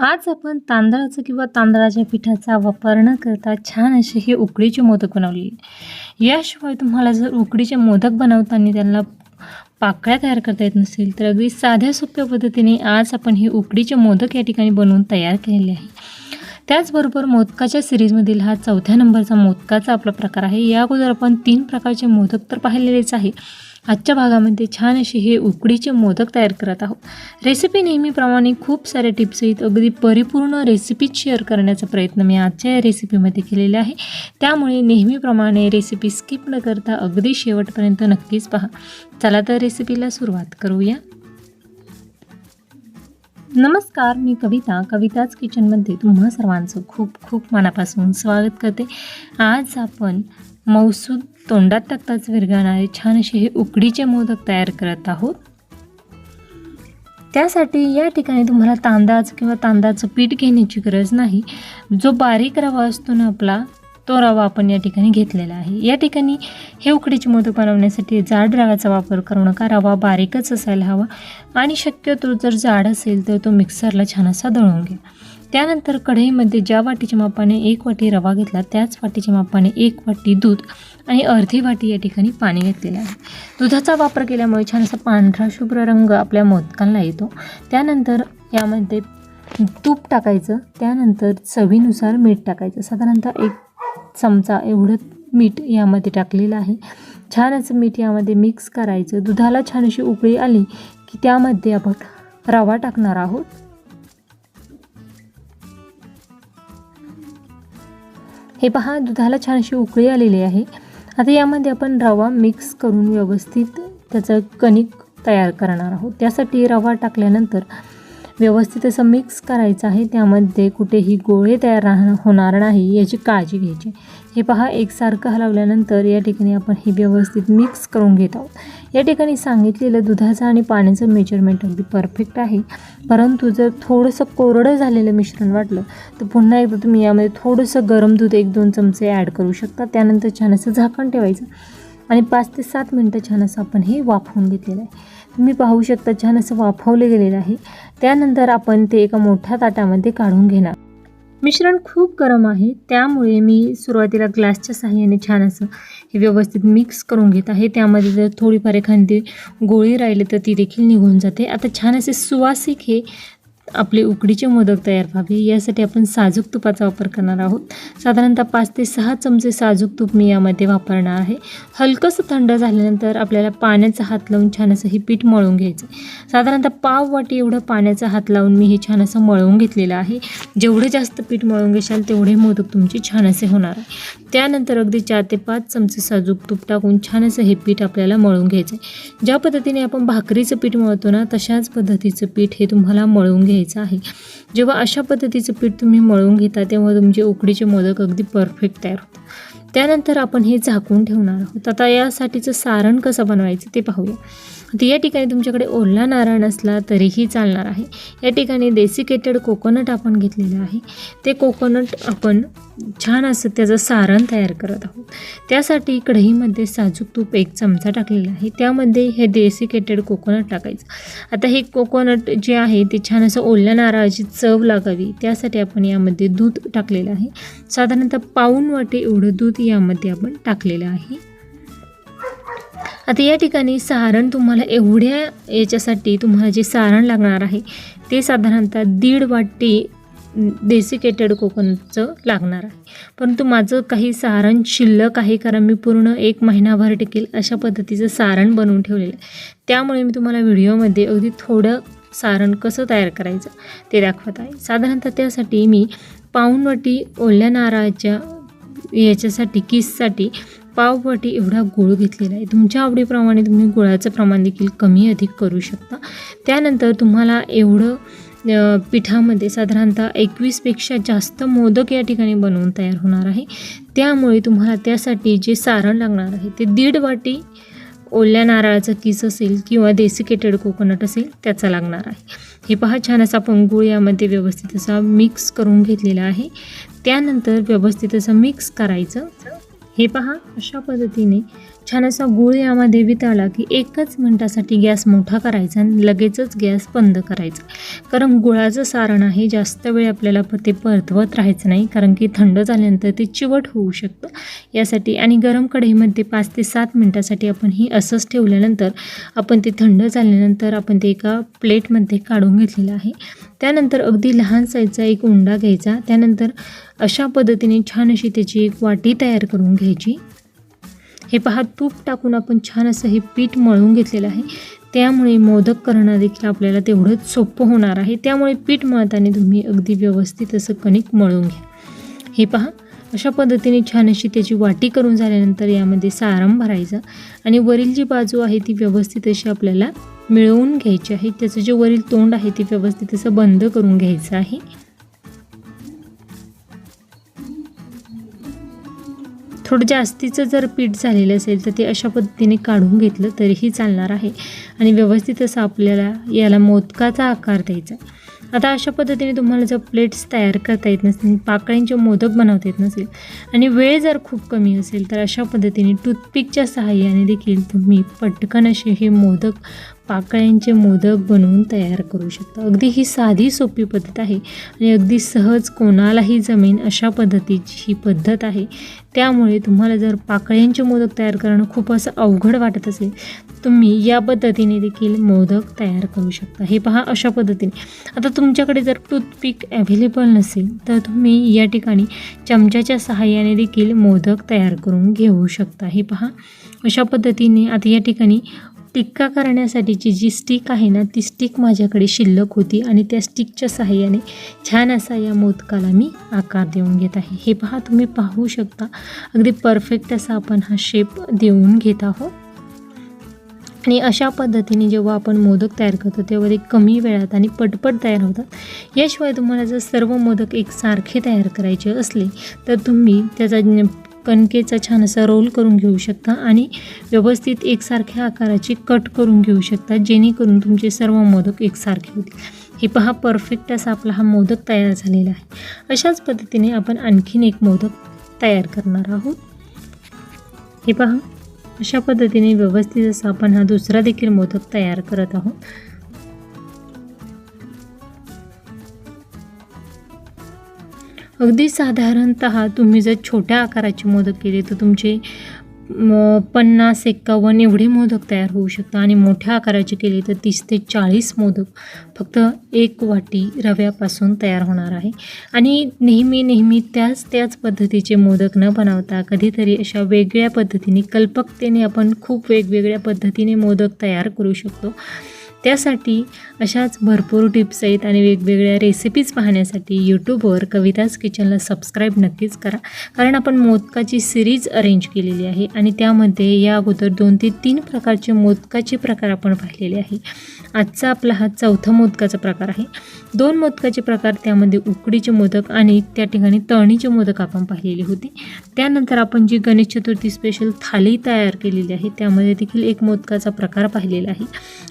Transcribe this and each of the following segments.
आज आपण तांदळाचं किंवा तांदळाच्या पिठाचा वापर न करता छान असे हे उकडीचे मोदक बनवले. याशिवाय तुम्हाला जर उकडीचे मोदक बनवताना त्यांना पाकळ्या तयार करता येत नसेल तर अगदी साध्या सोप्या पद्धतीने आज आपण हे उकडीचे मोदक या ठिकाणी बनवून तयार केलेले आहे. त्याचबरोबर मोदकाच्या सिरीजमधील हा चौथ्या नंबरचा मोदकाचा आपला प्रकार आहे. या अगोदर आपण तीन प्रकारचे मोदक तर पाहिलेलेच आहे. आजच्या भागामध्ये छान असे हे उकडीचे मोदक तयार करत आहोत. रेसिपी नेहमीप्रमाणे खूप साऱ्या टिप्ससहित अगदी परिपूर्ण रेसिपीज शेअर करण्याचा प्रयत्न मी आजच्या या रेसिपीमध्ये केलेला आहे. त्यामुळे नेहमीप्रमाणे रेसिपी स्किप न करता अगदी शेवटपर्यंत नक्कीच पहा. चला तर रेसिपीला सुरुवात करूया. नमस्कार मी कविता. कविताच किचनमध्ये तुम्हा सर्वांचं खूप खूप मनापासून स्वागत करते. आज आपण मौसूद तोंडात टाकताच विरघळणारे छान असे हे उकडीचे मोदक तयार करत आहोत. त्यासाठी या ठिकाणी तुम्हाला तांदळाचं किंवा तांदळाचं पीठ घेण्याची गरज नाही. जो बारीक रवा असतो ना आपला तो रवा आपण या ठिकाणी घेतलेला आहे. या ठिकाणी हे उकडीचे मोदक बनवण्यासाठी जाड रव्याचा वापर करू नका. रवा बारीकच असायला हवा. आणि शक्यतो जर जाड असेल तर तो मिक्सरला छान असा दळून घ्या. त्यानंतर कढईमध्ये ज्या वाटीच्या मापाने एक वाटी रवा घेतला त्याच वाटीच्या मापाने एक वाटी दूध आणि अर्धी वाटी या ठिकाणी पाणी घेतलेलं आहे. दुधाचा वापर केल्यामुळे छान असा पांढरा शुभ्र रंग आपल्या मोदकांना येतो. त्यानंतर यामध्ये तूप टाकायचं त्यानंतर चवीनुसार मीठ टाकायचं. साधारणतः एक चमचा एवढं मीठ यामध्ये टाकलेलं आहे. छान असं मीठ यामध्ये मिक्स करायचं. दुधाला छान अशी उकळी आली की त्यामध्ये आपण रवा टाकणार आहोत. हे पहा दुधाला छान अशी उकळी आलेली आहे. आता यामध्ये आपण रवा मिक्स करून व्यवस्थित त्याचं कणिक तयार करणार आहोत. त्यासाठी रवा टाकल्यानंतर व्यवस्थित असं मिक्स करायचं आहे. त्यामध्ये कुठेही गोळे तयार राह होणार नाही याची काळजी घ्यायची. हे पहा एकसारखं हलवल्यानंतर या ठिकाणी आपण हे व्यवस्थित मिक्स करून घेत आहोत. या ठिकाणी सांगितलेलं दुधाचं आणि पाण्याचं मेजरमेंट अगदी परफेक्ट आहे. परंतु जर थोडंसं कोरडं झालेलं मिश्रण वाटलं तर पुन्हा एकदा तुम्ही यामध्ये थोडंसं गरम दूध एक दोन चमचे ॲड करू शकता. त्यानंतर छान असं झाकण ठेवायचं आणि पाच ते सात मिनटं छान असं आपण हे वाफवून घेतलेलं आहे. तुम्ही पाहू शकता छान असं वाफवलं गेलेलं आहे. त्यानंतर आपण ते एका मोठ्या ताटामध्ये काढून घेणार. मिश्रण खूप गरम आहे. त्यामुळे मी सुरुवातीला ग्लासच्या साहाय्याने छान असं हे व्यवस्थित मिक्स करून घेत आहे. त्यामध्ये जर थोडीफार एखादी गोळी राहिली तर ती देखील निघून जाते. आता छान असे सुवासिक हे आपले उकडीचे मोदक तयार व्हावे. यासाठी आपण साजूक तुपाचा वापर करणार आहोत. साधारणतः पाच ते सहा चमचे साजूक तूप मी यामध्ये वापरणार आहे. हलकंसं थंड झाल्यानंतर आपल्याला पाण्याचा हात लावून छान असं हे पीठ मळून घ्यायचं साधारणतः पाव वाटी एवढं पाण्याचा हात लावून मी हे छान असं मळवून घेतलेलं आहे. जेवढे जास्त पीठ मळून घेशाल तेवढे मोदक तुमचे छान असे होणार आहे. त्यानंतर अगदी चार ते पाच चमचे साजूक तूप टाकून छान असं हे पीठ आपल्याला मळून घ्यायचं आहे. ज्या पद्धतीने आपण भाकरीचं पीठ मळतो ना तशाच पद्धतीचं पीठ हे तुम्हाला मळून घ्यायचं घ्यायचं आहे. जेव्हा अशा पद्धतीचं पीठ तुम्ही मळून घेता तेव्हा तुमचे उकडीचे मोदक अगदी परफेक्ट तयार होतात. त्यानंतर आपण हे झाकून ठेवणार आहोत. आता यासाठीचं सारण कसं बनवायचं ते पाहूया. आता या ठिकाणी तुमच्याकडे ओला नारळ नसला तरीही चालणार आहे. या ठिकाणी डेसिकेटेड कोकोनट आपण घेतलेलं आहे. ते कोकोनट आपण छान असं त्याचं सारण तयार करत आहोत. त्यासाठी कढईमध्ये साजूक तूप एक चमचा टाकलेला आहे. त्यामध्ये हे डेसिकेटेड कोकोनट टाकायचं. आता हे कोकोनट जे आहे ते छान असं ओल्या नारळाची चव लागावी. त्यासाठी आपण यामध्ये दूध टाकलेलं आहे. साधारणतः पाऊन वाटे एवढं दूध यामध्ये आपण टाकलेलं आहे. आता या ठिकाणी सारण तुम्हाला एवढ्या याच्यासाठी तुम्हाला जे सारण लागणार आहे ते साधारणतः दीड वाटी डेसिकेटेड कोकनचं लागणार आहे. परंतु माझं काही सारण शिल्लक आहे कारण मी पूर्ण एक महिनाभर टिकेल अशा पद्धतीचं सारण बनवून ठेवलेलं आहे. त्यामुळे मी तुम्हाला व्हिडिओमध्ये अगदी थोडं सारण कसं तयार करायचं ते दाखवत आहे. साधारणतः त्यासाठी मी पाऊण वाटी ओल्या नारळाच्या याच्यासाठी किससाठी पाववाटी एवढा गूळ घेतलेला आहे. तुमच्या आवडीप्रमाणे तुम्ही गुळाचं प्रमाण देखील कमी अधिक करू शकता. त्यानंतर तुम्हाला एवढं पिठामध्ये साधारणतः एकवीसपेक्षा जास्त मोदक या ठिकाणी बनवून तयार होणार आहे. त्यामुळे तुम्हाला त्यासाठी जे सारण लागणार आहे ते दीड वाटी ओल्या नारळाचं किस असेल किंवा डेसिकेटेड कोकोनट असेल त्याचा लागणार आहे. हे पहा छान असा आपण गुळ यामध्ये व्यवस्थित असा मिक्स करून घेतलेला आहे. त्यानंतर व्यवस्थित असं मिक्स करायचं. हे पहा अशा पद्धतीने छान असा गूळ यामध्ये वितळला की एकच मिनटासाठी गॅस मोठा करायचा आणि लगेचच गॅस बंद करायचा. कारण गुळाचं सारण आहे जास्त वेळ आपल्याला प- ते परतवत राहायचं नाही कारण की थंड झाल्यानंतर ते चिवट होऊ शकतं. यासाठी आणि गरम कढईमध्ये पाच ते सात मिनटासाठी आपण ही असंच ठेवल्यानंतर आपण ते थंड झाल्यानंतर आपण ते एका प्लेटमध्ये काढून घेतलेलं आहे. त्यानंतर अगदी लहान साईजचा एक उंडा घ्यायचा. त्यानंतर अशा पद्धतीने छान अशी त्याची एक वाटी तयार करून घ्यायची. हे पहा तूप टाकून आपण छान असं हे पीठ मळून घेतलेलं आहे. त्यामुळे मोदक करणं देखील आपल्याला तेवढंच सोपं होणार आहे. त्यामुळे पीठ मळताना तुम्ही अगदी व्यवस्थित असं कणिक मळून घ्या. हे पहा अशा पद्धतीने छान अशी त्याची वाटी करून झाल्यानंतर यामध्ये सारम भरायचा आणि वरील जी बाजू आहे ती व्यवस्थित अशी आपल्याला मिळवून घ्यायची आहे. त्याचं जे वरील तोंड आहे ते व्यवस्थित असं बंद करून घ्यायचं आहे. थोडं जास्तीचं जर पीठ झालेलं असेल तर ते अशा पद्धतीने काढून घेतलं तरीही चालणार आहे. आणि व्यवस्थित असं आपल्याला याला मोदकाचा आकार द्यायचा. आता अशा पद्धतीने तुम्हाला जर प्लेट्स तयार करता येत नसतील पाकळ्यांचे मोदक बनवता येत नसेल आणि वेळ जर खूप कमी असेल तर अशा पद्धतीने टूथपिकच्या सहाय्याने देखील तुम्ही पटकन असे हे मोदक पाकळ्यांचे मोदक बनवून तयार करू शकता. अगदी ही साधी सोपी पद्धत आहे आणि अगदी सहज कोणालाही जमेन अशा पद्धतीची ही पद्धत आहे. त्यामुळे तुम्हाला जर पाकळ्यांचे मोदक तयार करणं खूप असं अवघड वाटत असेल तुम्ही या पद्धतीने देखील मोदक तयार करू शकता. हे पहा अशा पद्धतीने. आता तुमच्याकडे जर टूथपिक अवेलेबल नसेल तर तुम्ही या ठिकाणी चमच्याच्या सहाय्याने देखील मोदक तयार करून घेऊ शकता. हे पहा अशा पद्धतीने. आता या ठिकाणी टिक्का करण्यासाठीची जी स्टिक आहे ना ती स्टिक माझ्याकडे शिल्लक होती आणि त्या स्टिकच्या सहाय्याने छान असा या मोदकाला मी आकार देऊन घेत आहे. हे पहा तुम्ही पाहू शकता. अगदी परफेक्ट असा आपण हा शेप देऊन घेत आहोत. आणि अशा पद्धतीने जेव्हा आपण मोदक तयार करतो तेव्हा ते कमी वेळात आणि पटपट तयार होतात. याशिवाय तुम्हाला जर सर्व मोदक एकसारखे तयार करायचे असले तर तुम्ही त्याचा कणकेचा छान असा रोल करून घेऊ शकता आणि व्यवस्थित एकसारख्या आकाराची कट करून घेऊ शकता जेणेकरून तुमचे सर्व मोदक एकसारखे होतील. हे पहा परफेक्ट असा आपला हा मोदक तयार झालेला आहे. अशाच पद्धतीने आपण आणखीन एक मोदक तयार करणार आहोत. हे पहा अशा पद्धतीने व्यवस्थित असा आपण हा दुसरा देखील मोदक तयार करत आहोत. अगदी साधारणत तुम्ही जर छोट्या आकाराचे मोदक केले तर तुमचे पन्नास एक्कावन्न एवढे मोदक तयार होऊ शकतात. आणि मोठ्या आकाराचे केले तर तीस ते चाळीस मोदक फक्त एक वाटी रव्यापासून तयार होणार आहे. आणि नेहमी नेहमी त्याच त्याच पद्धतीचे मोदक न बनवता कधीतरी अशा वेगळ्या पद्धतीने कल्पकतेने आपण खूप वेगवेगळ्या पद्धतीने मोदक तयार करू शकतो. त्यासाठी अशाच भरपूर टिप्स आहेत आणि वेगवेगळ्या रेसिपीज पाहण्यासाठी यूट्यूबवर कविताज किचनला सबस्क्राईब नक्कीच करा. कारण आपण मोदकाची सिरीज अरेंज केलेली आहे आणि त्यामध्ये या अगोदर दोन ते तीन प्रकारचे मोदकाचे प्रकार आपण पाहिलेले आहे. आजचा आपला हा चौथा मोदकाचा प्रकार आहे. दोन मोदकाचे प्रकार त्यामध्ये उकडीचे मोदक आणि त्या ठिकाणी तळणीचे मोदक आपण पाहिलेले होते. त्यानंतर आपण जी गणेश चतुर्थी स्पेशल थाली तयार केलेली आहे त्यामध्ये देखील एक मोदकाचा प्रकार पाहिलेला आहे.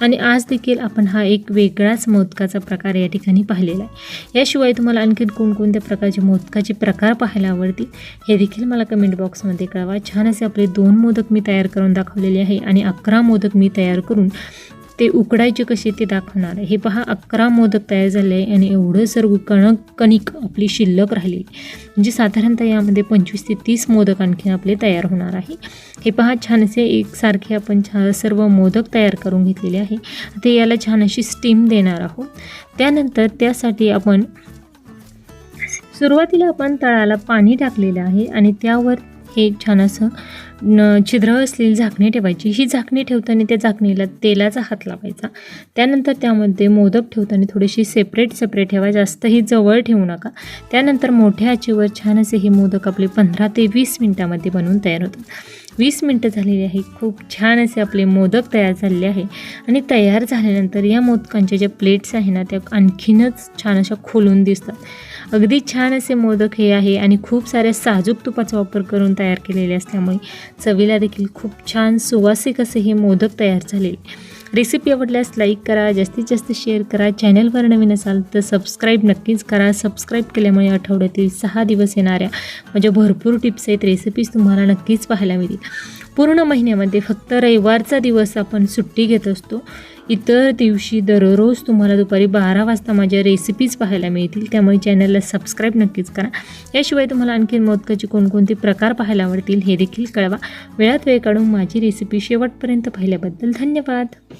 आणि आज देखील आपण हा एक वेगळाच मोदकाचा प्रकार या ठिकाणी पाहिलेला आहे. याशिवाय तुम्हाला आणखीन कोणकोणत्या प्रकारचे मोदकाचे प्रकार पाहायला आवडतील हे देखील मला कमेंट बॉक्समध्ये कळवा. छान असे आपले दोन मोदक मी तयार करून दाखवलेले आहे आणि अकरा मोदक मी तयार करून ते उकडायचे कसे ते दाखवणार आहे. हे पहा अकरा मोदक तयार झाले आहे आणि एवढं सर्व कणक कणिक आपली शिल्लक राहिली म्हणजे साधारणतः यामध्ये पंचवीस ते तीस मोदक आणखीन आपले तयार होणार आहे. हे पहा छान असे एकसारखे आपण छान सर्व मोदक तयार करून घेतलेले आहे. ते याला छान अशी स्टीम देणार आहोत. त्यानंतर त्यासाठी आपण सुरुवातीला आपण तळाला पाणी टाकलेलं आहे आणि त्यावर हे छान असं न छिद्र असलेली झाकणी ठेवायची. ही झाकणी ठेवताना त्या झाकणीला तेलाचा हात लावायचा. त्यानंतर त्यामध्ये मोदक ठेवताना थोडीशी सेपरेट सेपरेट ठेवा. जास्त ही जवळ ठेवू नका. त्यानंतर मोठ्या आचेवर छान असे हे मोदक आपले पंधरा ते वीस मिनटामध्ये बनवून तयार होतात. वीस मिनटं झालेली आहे. खूप छान असे आपले मोदक तयार झालेले आहे. आणि तयार झाल्यानंतर या मोदकांच्या ज्या प्लेट्स आहे ना त्या आणखीनच छान अशा खोलून दिसतात. अगदी छान असे मोदक हे आहे आणि खूप साऱ्या साजूक तुपाचा वापर करून तयार केलेले असल्यामुळे चवीला देखील खूप छान सुवासिक असे हे मोदक तयार झालेले रेसिपी आवडल्यास लाईक करा जास्तीत जास्त शेअर करा. चॅनलवर नवीन असाल तर सबस्क्राईब नक्कीच करा. सबस्क्राईब केल्यामुळे आठवड्यातील सहा दिवस येणाऱ्या माझ्या भरपूर टिप्स आहेत रेसिपीज तुम्हाला नक्कीच पाहायला मिळतील. पूर्ण महिन्यामध्ये फक्त रविवारचा दिवस आपण सुट्टी घेत असतो. इतर दिवशी दररोज तुम्हाला दुपारी बारा वाजता माझ्या रेसिपीज पाहायला मिळतील. त्यामुळे चॅनलला सबस्क्राईब नक्कीच करा. याशिवाय तुम्हाला आणखी मोदकाचे कोणकोणते प्रकार पाहायला आवडतील हे देखील कळवा. वेळात वेळ काढून माझी रेसिपी शेवटपर्यंत पाहिल्याबद्दल धन्यवाद.